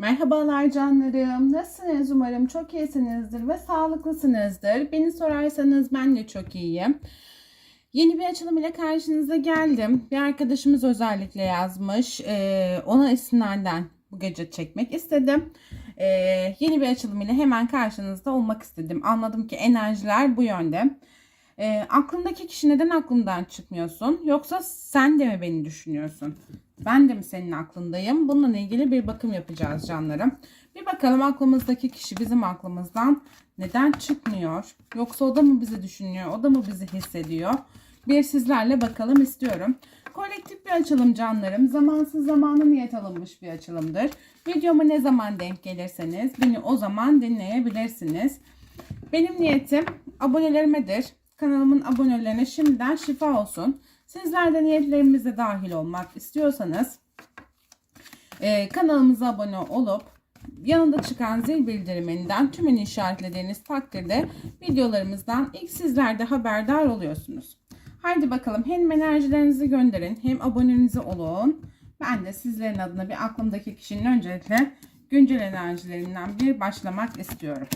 Merhabalar canlarım. Nasılsınız? Umarım çok iyisinizdir ve sağlıklısınızdır. Beni sorarsanız ben de çok iyiyim. Yeni bir açılım ile karşınıza geldim. Bir arkadaşımız özellikle yazmış. Ee, ona istinaden bu gece çekmek istedim. Ee, yeni bir açılım ile hemen karşınızda olmak istedim. Anladım ki enerjiler bu yönde. Ee, aklındaki kişi neden aklından çıkmıyorsun? Yoksa sen de mi beni düşünüyorsun? Ben de mi senin aklındayım? Bununla ilgili bir bakım yapacağız canlarım. Bir bakalım aklımızdaki kişi bizim aklımızdan neden çıkmıyor? Yoksa o da mı bizi düşünüyor? O da mı bizi hissediyor? Bir sizlerle bakalım istiyorum. Kolektif bir açılım canlarım. Zamansız zamana niyet alınmış bir açılımdır. Videoma ne zaman denk gelirseniz beni o zaman dinleyebilirsiniz. Benim niyetim abonelerimedir. Kanalımın abonelerine şimdiden şifa olsun. Sizler de niyetlerimize dahil olmak istiyorsanız e, kanalımıza abone olup yanında çıkan zil bildiriminden tümünü işaretlediğiniz takdirde videolarımızdan ilk sizler de haberdar oluyorsunuz. Haydi bakalım hem enerjilerinizi gönderin hem abonenizi olun. Ben de sizlerin adına bir aklımdaki kişinin öncelikle güncel enerjilerinden bir başlamak istiyorum.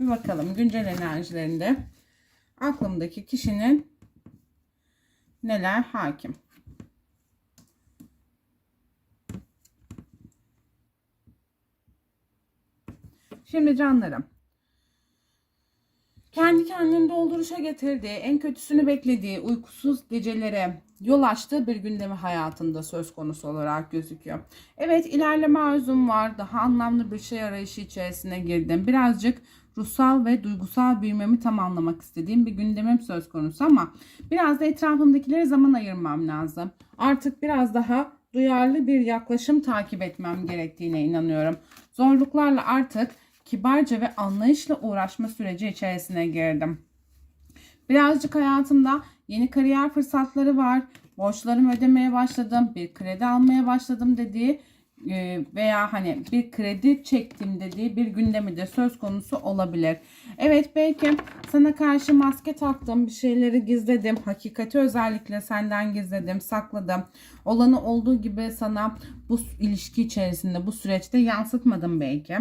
Bir bakalım güncel enerjilerinde aklımdaki kişinin neler hakim. Şimdi canlarım. Kendi kendini dolduruşa getirdiği, en kötüsünü beklediği, uykusuz gecelere yol açtığı bir gündemi hayatında söz konusu olarak gözüküyor. Evet ilerleme arzum var. Daha anlamlı bir şey arayışı içerisine girdim. Birazcık ruhsal ve duygusal büyümemi tamamlamak istediğim bir gündemim söz konusu ama biraz da etrafımdakilere zaman ayırmam lazım. Artık biraz daha duyarlı bir yaklaşım takip etmem gerektiğine inanıyorum. Zorluklarla artık kibarca ve anlayışla uğraşma süreci içerisine girdim. Birazcık hayatımda yeni kariyer fırsatları var. Borçlarımı ödemeye başladım. Bir kredi almaya başladım dediği veya hani bir kredi çektim dediği bir gündemi de söz konusu olabilir. Evet belki sana karşı maske taktım, bir şeyleri gizledim, hakikati özellikle senden gizledim, sakladım. Olanı olduğu gibi sana bu ilişki içerisinde, bu süreçte yansıtmadım belki.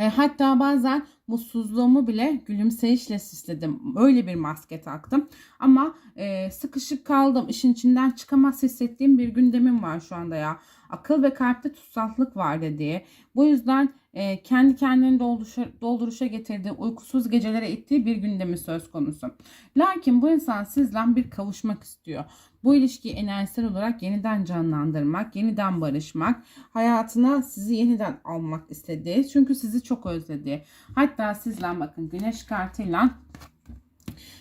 E, hatta bazen mutsuzluğumu bile gülümseyişle süsledim. Öyle bir maske taktım. Ama e, sıkışıp kaldım. İşin içinden çıkamaz hissettiğim bir gündemim var şu anda ya. Akıl ve kalpte tutsaklık var dediği. Bu yüzden e, kendi kendini dolduruşa, dolduruşa getirdiği, uykusuz gecelere ittiği bir gündemi söz konusu. Lakin bu insan sizden bir kavuşmak istiyor. Bu ilişkiyi enerjisel olarak yeniden canlandırmak, yeniden barışmak, hayatına sizi yeniden almak istediği. Çünkü sizi çok özledi. Hatta sizden bakın güneş kartıyla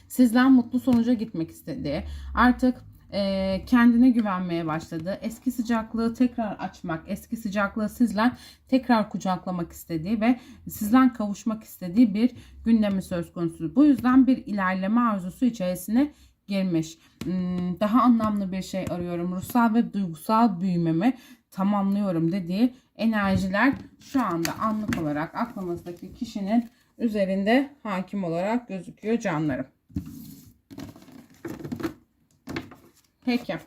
sizden mutlu sonuca gitmek istedi. Artık e, kendine güvenmeye başladı. Eski sıcaklığı tekrar açmak, eski sıcaklığı sizden tekrar kucaklamak istediği ve sizden kavuşmak istediği bir gündemi söz konusu. Bu yüzden bir ilerleme arzusu içerisine girmiş. Hmm, daha anlamlı bir şey arıyorum. Ruhsal ve duygusal büyümemi tamamlıyorum dediği enerjiler şu anda anlık olarak aklımızdaki kişinin üzerinde hakim olarak gözüküyor canlarım. Peki.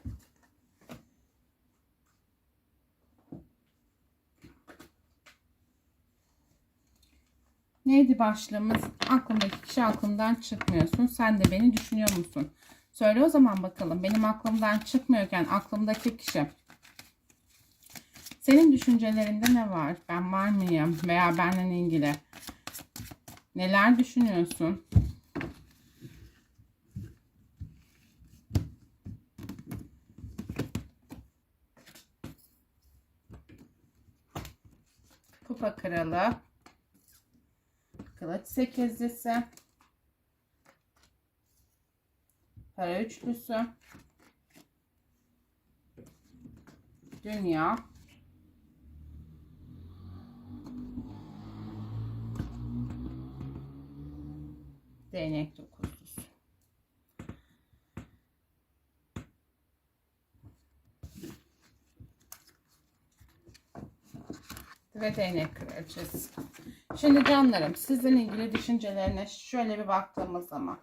Neydi başlığımız? Aklımdaki kişi aklımdan çıkmıyorsun. Sen de beni düşünüyor musun? Söyle o zaman bakalım. Benim aklımdan çıkmıyorken aklımdaki kişi. Senin düşüncelerinde ne var? Ben var mıyım? Veya benimle ilgili. Neler düşünüyorsun? Kupa kralı. Kılıç sekizlisi. Para üçlüsü. Dünya. Değnek dokuzlusu. Ve değnek kraliçesi. Şimdi canlarım sizinle ilgili düşüncelerine şöyle bir baktığımız zaman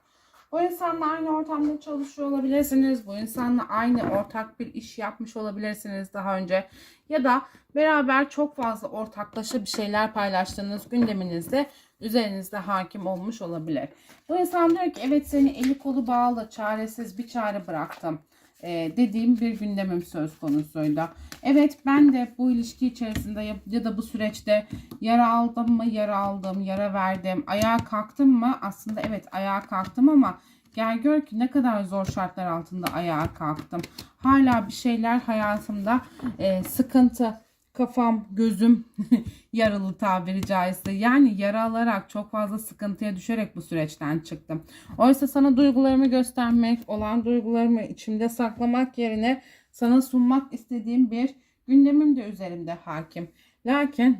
Bu insanla aynı ortamda çalışıyor olabilirsiniz. Bu insanla aynı ortak bir iş yapmış olabilirsiniz daha önce. Ya da beraber çok fazla ortaklaşa bir şeyler paylaştığınız gündeminizde üzerinizde hakim olmuş olabilir. Bu insan diyor ki evet seni eli kolu bağlı, çaresiz bir çare bıraktım e, dediğim bir gündemim söz konusuydu. Evet ben de bu ilişki içerisinde ya, ya da bu süreçte yara aldım mı yara aldım, yara verdim, ayağa kalktım mı? Aslında evet ayağa kalktım ama gel gör ki ne kadar zor şartlar altında ayağa kalktım. Hala bir şeyler hayatımda e, sıkıntı, kafam, gözüm yaralı tabiri caizse. Yani yara alarak çok fazla sıkıntıya düşerek bu süreçten çıktım. Oysa sana duygularımı göstermek, olan duygularımı içimde saklamak yerine sana sunmak istediğim bir gündemim de üzerimde hakim. Lakin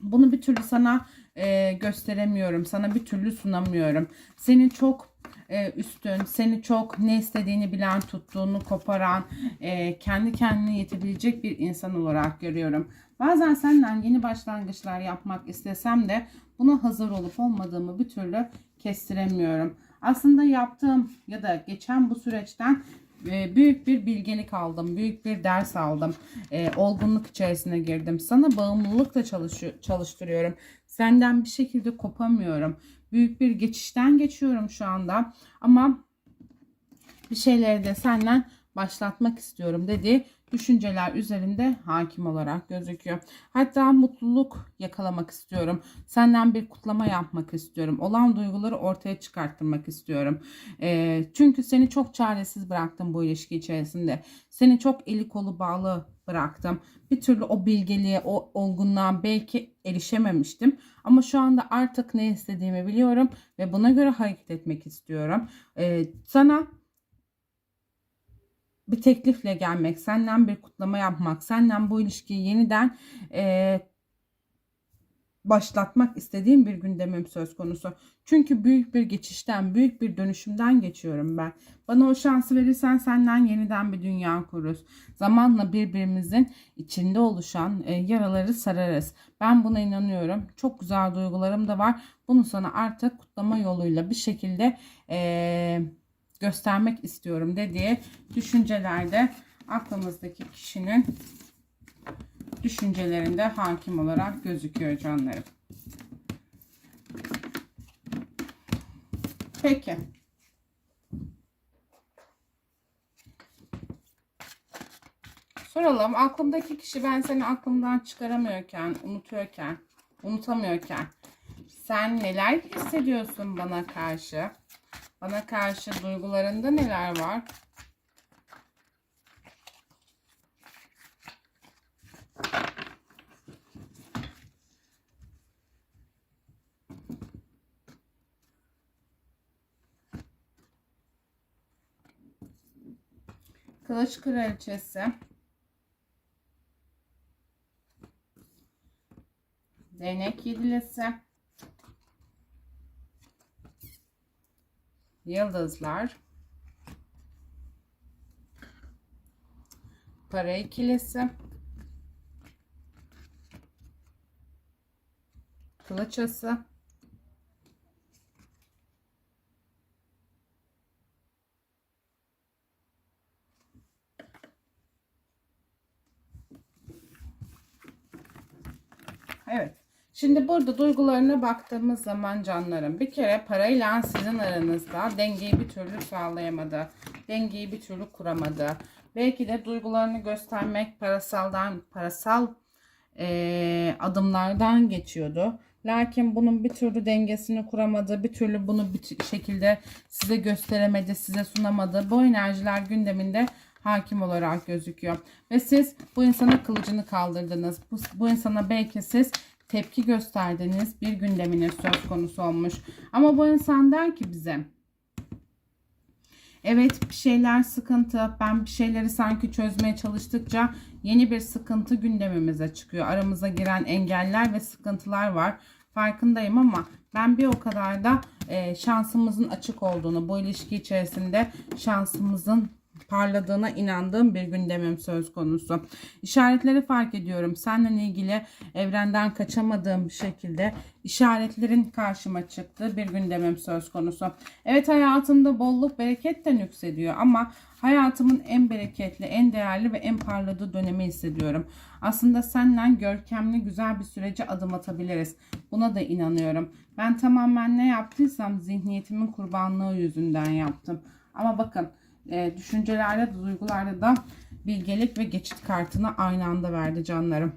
bunu bir türlü sana e, gösteremiyorum. Sana bir türlü sunamıyorum. Seni çok e, üstün, seni çok ne istediğini bilen, tuttuğunu koparan, e, kendi kendine yetebilecek bir insan olarak görüyorum. Bazen senden yeni başlangıçlar yapmak istesem de buna hazır olup olmadığımı bir türlü kestiremiyorum. Aslında yaptığım ya da geçen bu süreçten e, büyük bir bilgelik aldım, büyük bir ders aldım. Olgunluk içerisine girdim. Sana bağımlılıkla çalışıyor, çalıştırıyorum. Senden bir şekilde kopamıyorum. Büyük bir geçişten geçiyorum şu anda. Ama bir şeyleri de senden başlatmak istiyorum dedi düşünceler üzerinde hakim olarak gözüküyor. Hatta mutluluk yakalamak istiyorum. Senden bir kutlama yapmak istiyorum. Olan duyguları ortaya çıkarttırmak istiyorum. E, çünkü seni çok çaresiz bıraktım bu ilişki içerisinde. Seni çok eli kolu bağlı bıraktım. Bir türlü o bilgeliğe, o olgunluğa belki erişememiştim. Ama şu anda artık ne istediğimi biliyorum ve buna göre hareket etmek istiyorum. Ee, sana bir teklifle gelmek, senden bir kutlama yapmak, senden bu ilişkiyi yeniden e, başlatmak istediğim bir gündemim söz konusu. Çünkü büyük bir geçişten, büyük bir dönüşümden geçiyorum ben. Bana o şansı verirsen senden yeniden bir dünya kururuz. Zamanla birbirimizin içinde oluşan e, yaraları sararız. Ben buna inanıyorum. Çok güzel duygularım da var. Bunu sana artık kutlama yoluyla bir şekilde e, göstermek istiyorum dediği düşüncelerde aklımızdaki kişinin düşüncelerinde hakim olarak gözüküyor canlarım. Peki. Soralım. Aklımdaki kişi ben seni aklımdan çıkaramıyorken, unutuyorken, unutamıyorken sen neler hissediyorsun bana karşı? Bana karşı duygularında neler var? Kılıç kraliçesi. Değnek yedilisi. Yıldızlar. Para ikilisi. Kılıçası. Evet. Şimdi burada duygularına baktığımız zaman canlarım bir kere parayla sizin aranızda dengeyi bir türlü sağlayamadı. Dengeyi bir türlü kuramadı. Belki de duygularını göstermek parasaldan parasal e, adımlardan geçiyordu. Lakin bunun bir türlü dengesini kuramadı. Bir türlü bunu bir şekilde size gösteremedi, size sunamadı. Bu enerjiler gündeminde hakim olarak gözüküyor. Ve siz bu insana kılıcını kaldırdınız. Bu, bu insana belki siz tepki gösterdiğiniz bir gündeminiz söz konusu olmuş. Ama bu insan der ki bize Evet bir şeyler sıkıntı. Ben bir şeyleri sanki çözmeye çalıştıkça yeni bir sıkıntı gündemimize çıkıyor. Aramıza giren engeller ve sıkıntılar var. Farkındayım ama ben bir o kadar da e, şansımızın açık olduğunu, bu ilişki içerisinde şansımızın parladığına inandığım bir gündemim söz konusu. İşaretleri fark ediyorum. Seninle ilgili evrenden kaçamadığım şekilde işaretlerin karşıma çıktığı bir gündemim söz konusu. Evet hayatımda bolluk bereket de yükseliyor ama hayatımın en bereketli, en değerli ve en parladığı dönemi hissediyorum. Aslında senden görkemli güzel bir sürece adım atabiliriz. Buna da inanıyorum. Ben tamamen ne yaptıysam zihniyetimin kurbanlığı yüzünden yaptım. Ama bakın e, düşüncelerde, duygularda da bilgelik ve geçit kartını aynı anda verdi canlarım.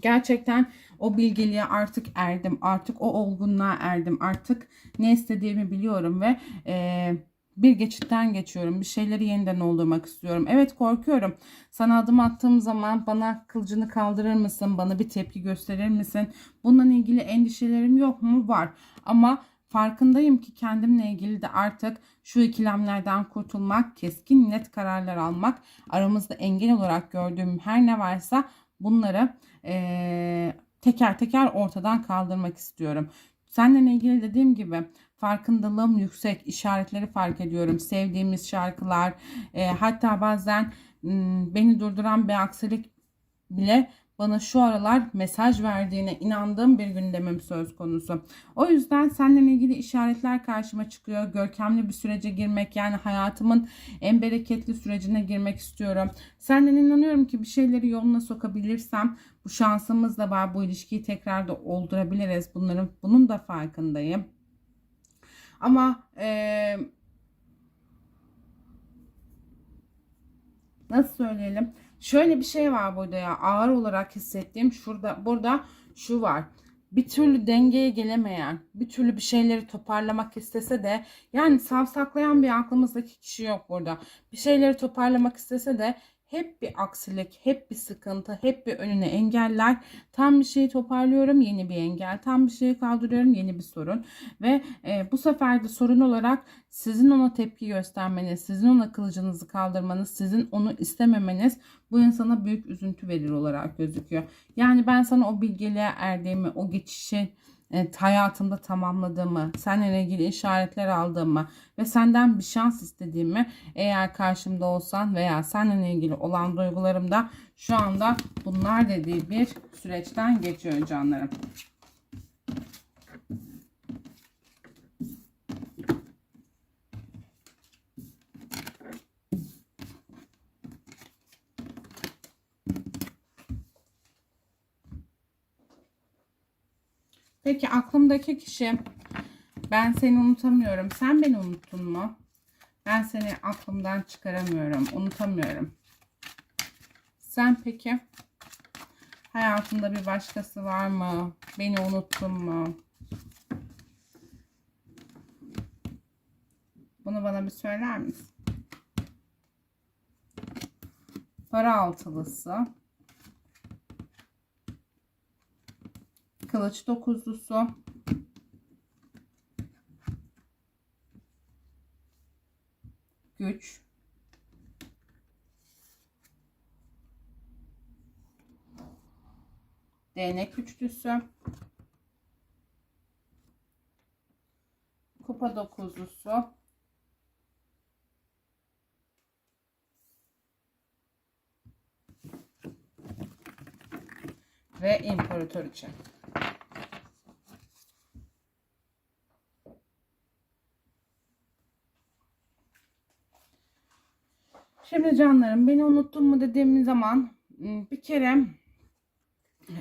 Gerçekten o bilgeliğe artık erdim. Artık o olgunluğa erdim. Artık ne istediğimi biliyorum ve e, bir geçitten geçiyorum. Bir şeyleri yeniden oldurmak istiyorum. Evet korkuyorum. Sana adım attığım zaman bana kılıcını kaldırır mısın? Bana bir tepki gösterir misin? Bununla ilgili endişelerim yok mu? Var. Ama farkındayım ki kendimle ilgili de artık şu ikilemlerden kurtulmak, keskin net kararlar almak, aramızda engel olarak gördüğüm her ne varsa bunları eee, teker teker ortadan kaldırmak istiyorum. Seninle ilgili dediğim gibi farkındalığım yüksek, işaretleri fark ediyorum. Sevdiğimiz şarkılar, e, hatta bazen m, beni durduran bir aksilik bile bana şu aralar mesaj verdiğine inandığım bir gündemim söz konusu. O yüzden seninle ilgili işaretler karşıma çıkıyor. Görkemli bir sürece girmek yani hayatımın en bereketli sürecine girmek istiyorum. Senden inanıyorum ki bir şeyleri yoluna sokabilirsem bu şansımız da var. Bu ilişkiyi tekrar da oldurabiliriz. Bunların bunun da farkındayım. Ama eee nasıl söyleyelim? Şöyle bir şey var burada ya ağır olarak hissettiğim şurada burada şu var. Bir türlü dengeye gelemeyen, bir türlü bir şeyleri toparlamak istese de yani savsaklayan bir aklımızdaki kişi yok burada. Bir şeyleri toparlamak istese de hep bir aksilik, hep bir sıkıntı, hep bir önüne engeller. Tam bir şeyi toparlıyorum, yeni bir engel. Tam bir şeyi kaldırıyorum, yeni bir sorun. Ve e, bu sefer de sorun olarak sizin ona tepki göstermeniz, sizin ona kılıcınızı kaldırmanız, sizin onu istememeniz bu insana büyük üzüntü verir olarak gözüküyor. Yani ben sana o bilgeliğe erdiğimi, o geçişi evet, hayatımda tamamladığımı, seninle ilgili işaretler aldığımı ve senden bir şans istediğimi eğer karşımda olsan veya seninle ilgili olan duygularımda şu anda bunlar dediği bir süreçten geçiyor canlarım. Peki aklımdaki kişi ben seni unutamıyorum. Sen beni unuttun mu? Ben seni aklımdan çıkaramıyorum. Unutamıyorum. Sen peki hayatında bir başkası var mı? Beni unuttun mu? Bunu bana bir söyler misin? Para altılısı. Kılıç dokuzlusu. Güç. Değnek üçlüsü. Kupa dokuzlusu. Ve imparatoriçe. Şimdi canlarım beni unuttun mu dediğim zaman ım, bir kere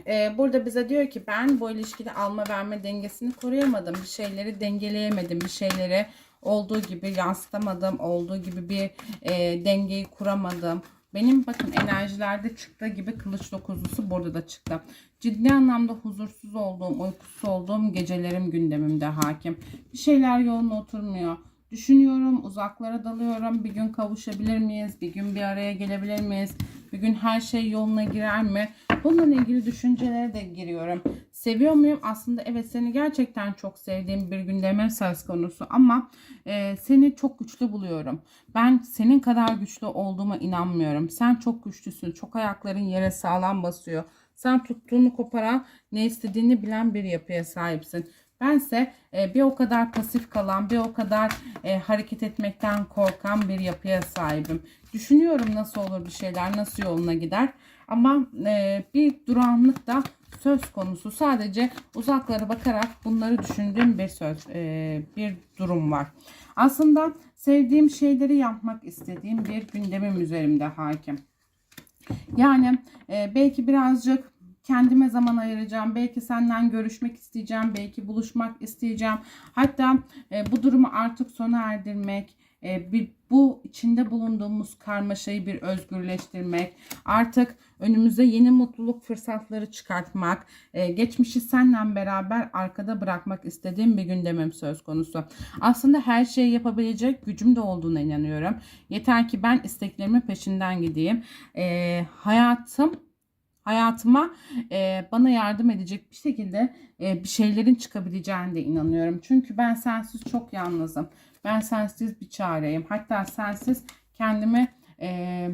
e, burada bize diyor ki ben bu ilişkide alma verme dengesini koruyamadım. Bir şeyleri dengeleyemedim. Bir şeyleri olduğu gibi yansıtamadım. Olduğu gibi bir e, dengeyi kuramadım. Benim bakın enerjilerde çıktığı gibi kılıç dokuzlusu burada da çıktı. Ciddi anlamda huzursuz olduğum, uykusuz olduğum gecelerim gündemimde hakim. Bir şeyler yoluna oturmuyor. Düşünüyorum, uzaklara dalıyorum. Bir gün kavuşabilir miyiz? Bir gün bir araya gelebilir miyiz? Bir gün her şey yoluna girer mi? Bununla ilgili düşüncelere de giriyorum. Seviyor muyum? Aslında evet seni gerçekten çok sevdiğim bir gündeme söz konusu ama e, seni çok güçlü buluyorum. Ben senin kadar güçlü olduğuma inanmıyorum. Sen çok güçlüsün. Çok ayakların yere sağlam basıyor. Sen tuttuğunu koparan, ne istediğini bilen bir yapıya sahipsin. Bense e, bir o kadar pasif kalan, bir o kadar e, hareket etmekten korkan bir yapıya sahibim. Düşünüyorum nasıl olur bir şeyler, nasıl yoluna gider. Ama e, bir duranlık da söz konusu. Sadece uzaklara bakarak bunları düşündüğüm bir söz, e, bir durum var. Aslında sevdiğim şeyleri yapmak istediğim bir gündemim üzerimde hakim. Yani e, belki birazcık kendime zaman ayıracağım. Belki senden görüşmek isteyeceğim. Belki buluşmak isteyeceğim. Hatta e, bu durumu artık sona erdirmek, e, bir bu içinde bulunduğumuz karmaşayı bir özgürleştirmek, artık önümüze yeni mutluluk fırsatları çıkartmak, e, geçmişi seninle beraber arkada bırakmak istediğim bir gündemim söz konusu. Aslında her şeyi yapabilecek gücüm de olduğuna inanıyorum. Yeter ki ben isteklerimin peşinden gideyim. E, hayatım hayatıma e, bana yardım edecek bir şekilde e, bir şeylerin çıkabileceğine de inanıyorum. Çünkü ben sensiz çok yalnızım. Ben sensiz bir çareyim. Hatta sensiz kendimi e,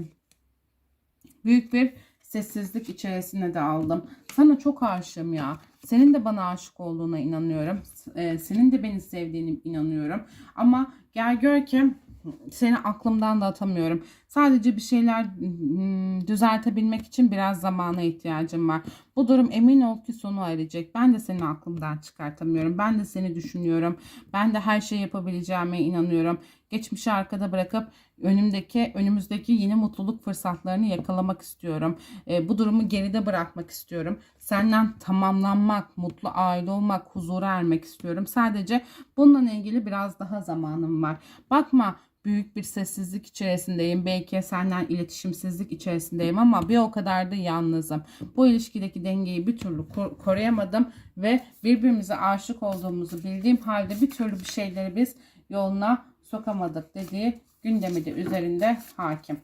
büyük bir sessizlik içerisine de aldım. Sana çok aşığım ya. Senin de bana aşık olduğuna inanıyorum. E, senin de beni sevdiğine inanıyorum. Ama gel gör ki seni aklımdan da atamıyorum. Sadece bir şeyler hmm, düzeltebilmek için biraz zamana ihtiyacım var. Bu durum emin ol ki sonu erecek. Ben de seni aklımdan çıkartamıyorum. Ben de seni düşünüyorum. Ben de her şeyi yapabileceğime inanıyorum. Geçmişi arkada bırakıp önümdeki önümüzdeki yeni mutluluk fırsatlarını yakalamak istiyorum. E, bu durumu geride bırakmak istiyorum. Senden tamamlanmak, mutlu aile olmak, huzura ermek istiyorum. Sadece bununla ilgili biraz daha zamanım var. Bakma büyük bir sessizlik içerisindeyim. Belki senden iletişimsizlik içerisindeyim ama bir o kadar da yalnızım. Bu ilişkideki dengeyi bir türlü koruyamadım ve birbirimize aşık olduğumuzu bildiğim halde bir türlü bir şeyleri biz yoluna sokamadık dediği gündemi de üzerinde hakim.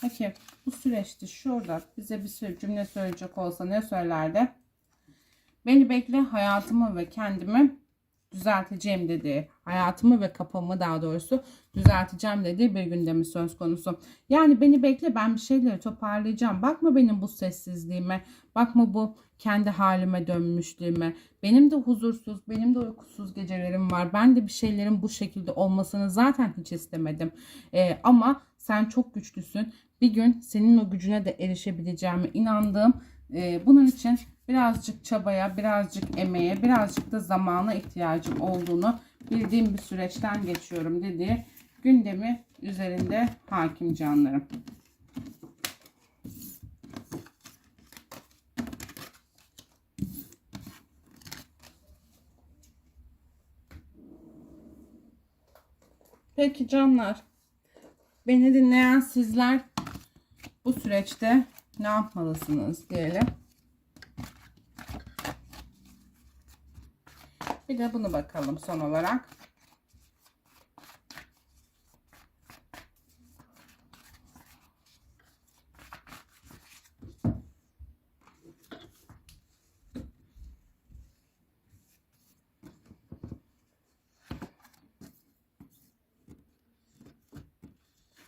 Peki bu süreçte şurada bize bir cümle söyleyecek olsa ne söylerdi? Beni bekle hayatımı ve kendimi düzelteceğim dedi. Hayatımı ve kafamı daha doğrusu düzelteceğim dedi bir gündemi söz konusu. Yani beni bekle ben bir şeyleri toparlayacağım. Bakma benim bu sessizliğime. Bakma bu kendi halime dönmüşlüğüme. Benim de huzursuz, benim de uykusuz gecelerim var. Ben de bir şeylerin bu şekilde olmasını zaten hiç istemedim. Ee, ama sen çok güçlüsün. Bir gün senin o gücüne de erişebileceğime inandığım ee, bunun için birazcık çabaya, birazcık emeğe, birazcık da zamana ihtiyacım olduğunu bildiğim bir süreçten geçiyorum dediği gündemi üzerinde hakim canlarım. Peki canlar. Beni dinleyen sizler bu süreçte ne yapmalısınız diyelim. Bir de bunu bakalım son olarak.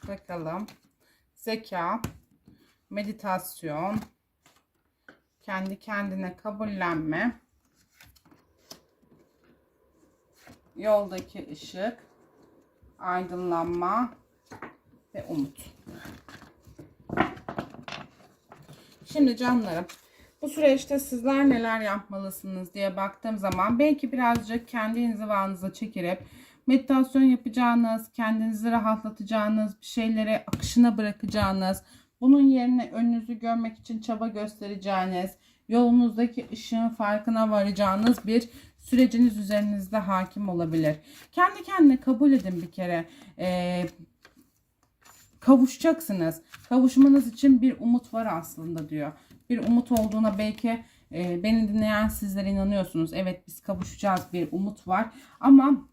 Bakalım. Zeka meditasyon, kendi kendine kabullenme, yoldaki ışık, aydınlanma ve umut. Şimdi canlarım bu süreçte sizler neler yapmalısınız diye baktığım zaman belki birazcık kendi inzivanıza çekilip meditasyon yapacağınız, kendinizi rahatlatacağınız, bir şeyleri akışına bırakacağınız, bunun yerine önünüzü görmek için çaba göstereceğiniz, yolunuzdaki ışığın farkına varacağınız bir süreciniz üzerinizde hakim olabilir. Kendi kendine kabul edin bir kere. Ee, kavuşacaksınız. Kavuşmanız için bir umut var aslında diyor. Bir umut olduğuna belki e, beni dinleyen sizler inanıyorsunuz. Evet biz kavuşacağız bir umut var. Ama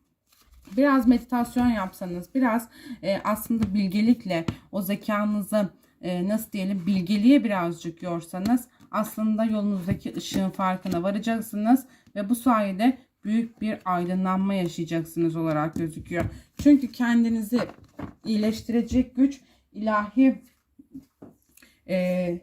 biraz meditasyon yapsanız, biraz e, aslında bilgelikle o zekanızı e, nasıl diyelim bilgeliğe birazcık yorsanız aslında yolunuzdaki ışığın farkına varacaksınız ve bu sayede büyük bir aydınlanma yaşayacaksınız olarak gözüküyor. Çünkü kendinizi iyileştirecek güç ilahi e,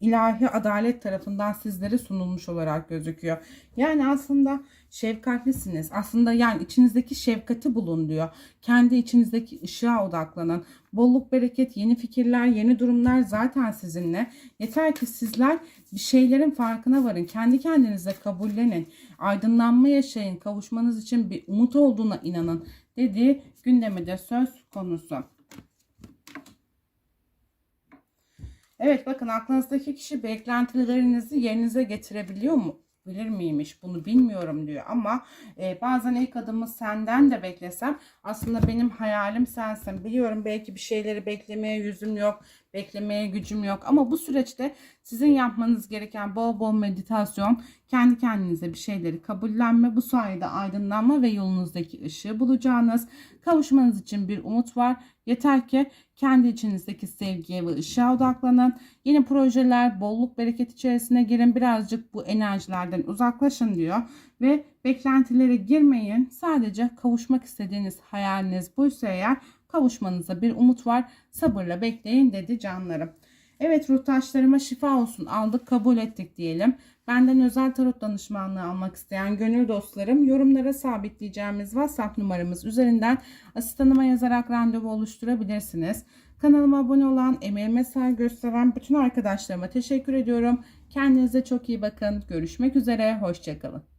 ilahi adalet tarafından sizlere sunulmuş olarak gözüküyor. Yani aslında şefkatlisiniz. Aslında yani içinizdeki şefkati bulun diyor. Kendi içinizdeki ışığa odaklanın. Bolluk, bereket, yeni fikirler, yeni durumlar zaten sizinle. Yeter ki sizler bir şeylerin farkına varın. Kendi kendinize kabullenin. Aydınlanma yaşayın. Kavuşmanız için bir umut olduğuna inanın dediği gündemde söz konusu. Evet bakın aklınızdaki kişi beklentilerinizi yerinize getirebiliyor mu? Bilir miymiş bunu bilmiyorum diyor ama e, bazen ilk adımı senden de beklesem aslında benim hayalim sensin. Biliyorum belki bir şeyleri beklemeye yüzüm yok, beklemeye gücüm yok ama bu süreçte sizin yapmanız gereken bol bol meditasyon, kendi kendinize bir şeyleri kabullenme, bu sayede aydınlanma ve yolunuzdaki ışığı bulacağınız, kavuşmanız için bir umut var. Yeter ki kendi içinizdeki sevgiye ve ışığa odaklanın. Yeni projeler, bolluk, bereket içerisine girin. Birazcık bu enerjilerden uzaklaşın diyor. Ve beklentilere girmeyin. Sadece kavuşmak istediğiniz hayaliniz buysa eğer kavuşmanıza bir umut var. Sabırla bekleyin dedi canlarım. Evet ruhtaşlarıma şifa olsun aldık kabul ettik diyelim. Benden özel tarot danışmanlığı almak isteyen gönül dostlarım yorumlara sabitleyeceğimiz WhatsApp numaramız üzerinden asistanıma yazarak randevu oluşturabilirsiniz. Kanalıma abone olan, emeğime saygı gösteren bütün arkadaşlarıma teşekkür ediyorum. Kendinize çok iyi bakın. Görüşmek üzere. Hoşçakalın.